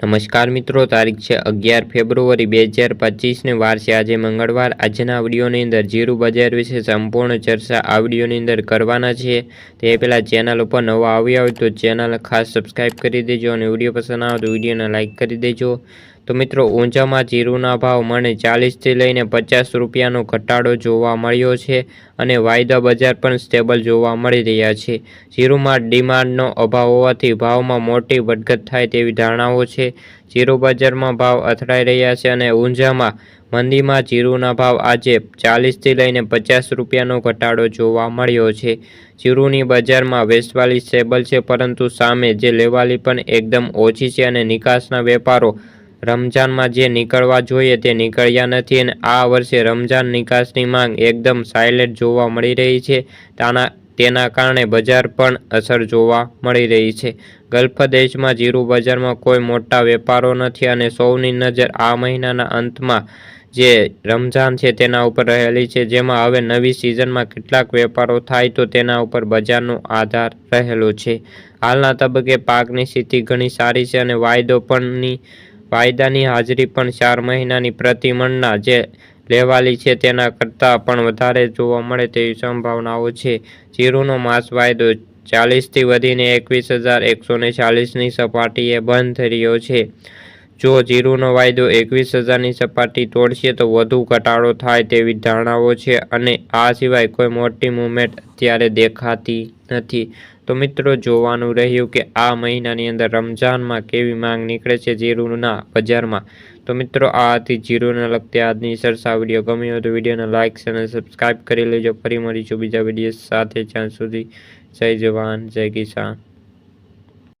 નમસ્કાર મિત્રો, તારીખ છે અગિયાર ફેબ્રુઆરી બે હજાર પચીસને વાર છે આજે મંગળવાર. આજના વિડીયોની અંદર જીરું બજાર વિશે સંપૂર્ણ ચર્ચા આ વિડીયોની અંદર કરવાના છે. તે પહેલાં ચેનલ ઉપર નવા આવ્યા હોય તો ચેનલ ખાસ સબસ્ક્રાઈબ કરી દેજો અને વીડિયો પસંદ આવે તો વિડીયોને લાઇક કરી દેજો. તો મિત્રો ઊંચામાં જીરુના ભાવ મને ચાલીસથી લઈને પચાસ રૂપિયાનો ઘટાડો જોવા મળ્યો છે અને વાયદા બજાર પણ સ્ટેબલ જોવા મળી રહ્યા છે. જીરુમાં ડિમાન્ડનો અભાવ હોવાથી ભાવમાં મોટી વધઘટ થાય તેવી ધારણાઓ છે. જીરુ બજારમાં ભાવ અથડાઈ રહ્યા છે અને ઊંઝામાં મંદીમાં જીરુના ભાવ આજે ચાલીસથી લઈને પચાસ રૂપિયાનો ઘટાડો જોવા મળ્યો છે. જીરુની બજારમાં વેચવાલી સ્ટેબલ છે, પરંતુ સામે જે લેવાલી પણ એકદમ ઓછી છે અને નિકાસના વેપારો રમજાનમાં જે નીકળવા જોઈએ તે નીકળ્યા નથી અને આ વર્ષે રમજાન નિકાસની માંગ એકદમ સાયલેન્ટ જોવા મળી રહી છે. તાના, તેના કારણે બજાર પણ અસર જોવા મળી રહી છે. ગલ્ફ દેશમાં જીરું બજારમાં કોઈ મોટા વેપારો નથી અને સૌની નજર આ મહિનાના અંતમાં જે રમજાન છે તેના ઉપર રહેલી છે. જેમાં હવે નવી સિઝનમાં કેટલાક વેપારો થાય તો તેના ઉપર બજારનો આધાર રહેલો છે. હાલના તબક્કે પાકની સ્થિતિ ઘણી સારી છે અને વાયદો પણની વાયદાની હાજરી પણ ચાર મહિનાની પ્રતિમણના જે લેવાલી છે તેના કરતાં પણ વધારે જોવા મળે તેવી સંભાવનાઓ છે. જીરુનો માસ વાયદો ચાલીસથી વધીને એકવીસ હજાર એકસો ને ચાલીસની સપાટીએ બંધ રહ્યો છે. જો જીરુનો વાયદો એકવીસ હજારની સપાટી તોડશે તો વધુ ઘટાડો થાય તેવી ધારણાઓ છે અને આ સિવાય કોઈ મોટી મુવમેન્ટ અત્યારે દેખાતી નથી. તો મિત્રો, જોવાનું રહ્યું કે આ મહિનાની અંદર રમઝાનમાં કેવી માંગ નીકળે છે જીરુના બજારમાં. તો મિત્રો, આ હતી જીરુને લગતી આજની સરસા વીડિયો. ગમ્યો હોય તો વિડીયોને લાઇક અને સબસ્ક્રાઈબ કરી લેજો. ફરી મળીશું બીજા વીડિયો સાથે. જ્યાં સુધી જય જવાન, જય કિસાન.